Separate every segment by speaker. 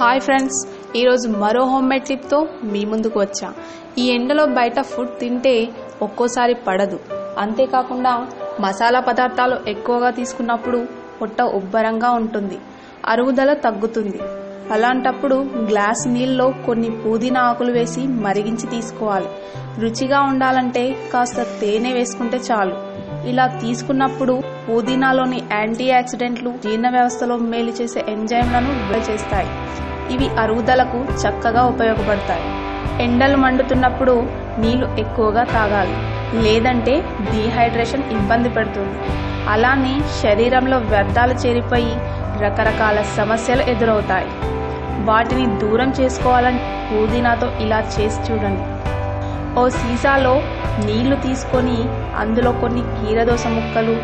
Speaker 1: Hi friends ఈరోజు మరో home made టిప్తో మీ ముందుకు వచ్చా. ఈ ఎండలో బయట ఫుడ్ తింటే ఒక్కోసారి పడదు. అంతేకాకుండా మసాలా పదార్థాలు ఎక్కువగా తీసుకున్నప్పుడు పొట్ట ఉబ్బరంగా ఉంటుంది. అరుగుదల తగ్గుతుంది. అలాంటప్పుడు గ్లాస్ నీళ్ళలో కొన్ని పుదీనా ఆకులు వేసి మరిగించి తీసుకోవాలి. రుచిగా ఉండాలంటే కాస్త తేనె వేసుకుంటే చాలు. ఇలా తీసుకున్నప్పుడు పుదీనాలోని యాంటీ ఆక్సిడెంట్లు జీర్ణ వ్యవస్థలో మేలు చేసే ఎంజైమ్లను విడుదల చేస్తాయి. ఇవి అరుగుదలకు చక్కగా ఉపయోగపడతాయి. ఎండలు మండుతున్నప్పుడు నీళ్ళు ఎక్కువగా తాగాలి. లేదంటే డీహైడ్రేషన్ ఇబ్బంది పెడుతుంది. అలానే శరీరంలో వ్యర్థాలు చేరిపోయి రకరకాల సమస్యలు ఎదురవుతాయి. వాటిని దూరం చేసుకోవాలని పుదీనాతో ఇలా చేసి చూడండి. ఓ సీసాలో నీళ్ళు తీసుకొని అందులో కొన్ని కీరదోస ముక్కలు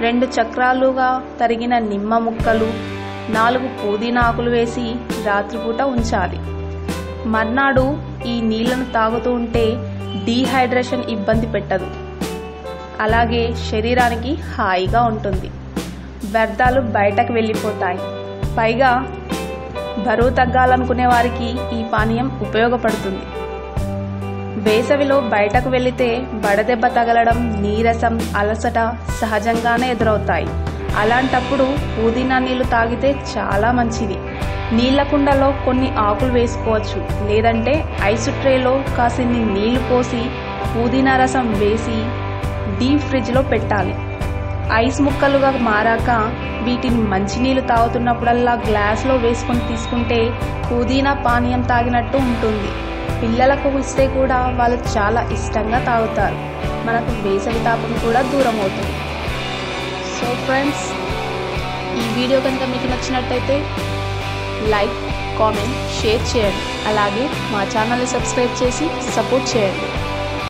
Speaker 1: రెండు చక్రాలుగా తరిగిన నిమ్మ ముక్కలు నాలుగు పుదీనా ఆకులు వేసి రాత్రిపూట ఉంచాలి. మర్నాడు ఈ నీళ్ళను తాగుతూ ఉంటే డీహైడ్రేషన్ ఇబ్బంది పెట్టదు. అలాగే శరీరానికి హాయిగా ఉంటుంది. వ్యర్థాలు బయటకు వెళ్ళిపోతాయి. పైగా బరువు తగ్గాలనుకునే వారికి ఈ పానీయం ఉపయోగపడుతుంది. వేసవిలో బయటకు వెళితే బడదెబ్బ తగలడం నీరసం అలసట సహజంగానే ఎదురవుతాయి. అలాంటప్పుడు పుదీనా నీళ్ళు తాగితే చాలా మంచిది. నీళ్ళ కుండలో కొన్ని ఆకులు వేసుకోవచ్చు. లేదంటే ఐస్ ట్రేలో కాసిన్ని నీళ్ళు పోసి పుదీనా రసం వేసి డీప్ ఫ్రిడ్జ్లో పెట్టాలి. ఐస్ ముక్కలుగా మారాక వీటిని మంచినీళ్ళు తాగుతున్నప్పుడల్లా గ్లాస్లో వేసుకొని తీసుకుంటే పుదీనా పానీయం తాగినట్టు ఉంటుంది. పిల్లలకు ఇస్తే కూడా వాళ్ళు చాలా ఇష్టంగా తాగుతారు. మనకు వేసవి తాపం కూడా దూరం అవుతుంది. సో ఫ్రెండ్స్ ఈ వీడియో కనుక మీకు నచ్చినట్టయితే లైక్ కామెంట్ షేర్ చేయండి. అలాగే మా ఛానల్ని సబ్స్క్రైబ్ చేసి సపోర్ట్ చేయండి.